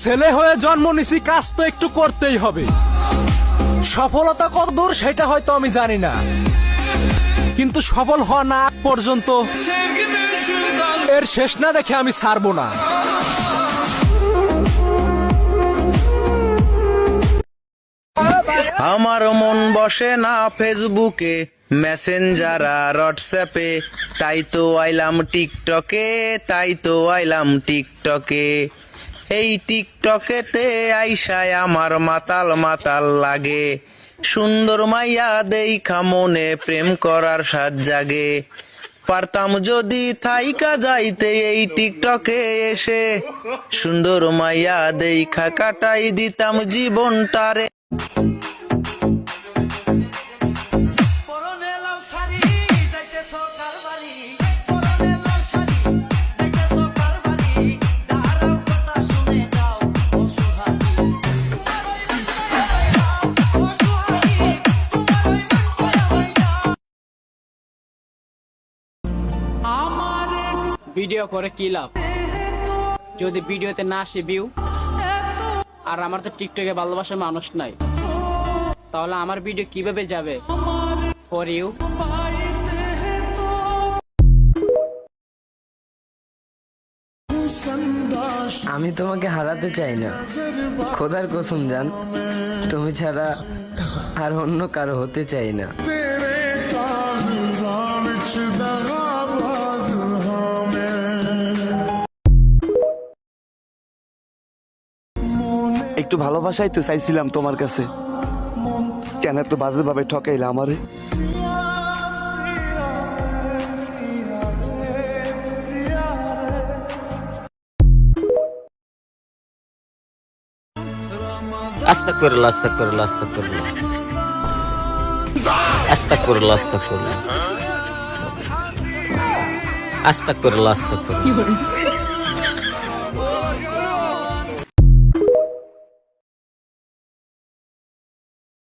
ছেলে হয়ে জন্ম নিছি, কাজ তো একটু করতেই হবে। সফলতা কত দূর সেটা হয়তো আমি জানি না। কিন্তু সফল হওয়া না পর্যন্ত এর শেষ না দেখে আমি ছাড়বো না। আমার মন বসে না ফেসবুকে, মেসেঞ্জার আর হোয়াটসঅ্যাপে। তাই তো আইলাম টিকটকে, তাই তো আইলাম টিকটকে। এই টিকটকেতে আইসায় আমার মাতাল মাতাল লাগে। সুন্দর মাইয়া দেখা মনে প্রেম করার সাজ জাগে। পারতাম যদি থাইকা যাইতে এই টিকটকে এসে। সুন্দর মাইয়া দেখা কাটাই দিতাম জীবনটারে। ভিডিও করে কি লাভ? যদি ভিডিওতে না আসে ভিউ আর আমার তো টিকটকে ভালোবাসার মানুষ নাই, তাহলে আমার ভিডিও কীভাবে যাবে? ফর ইউ আমি তোমাকে হারাতে চাই না। খোদার কসম, জান, তুমি ছাড়া আর অন্য কারও হতে চাই না। একটু ভালোবাসাই তো চাইছিলাম তোমার কাছে। কেন এত বাজে ভাবে ঠকাইলে আমারে? আস্তাগফিরুল্লাহ আস্তাগফিরুল্লাহ আস্তাগফিরুল্লাহ আস্তাগফিরুল্লাহ আস্তাগফিরুল্লাহ আস্তাগফিরুল্লাহ আস্তাগফিরুল্লাহ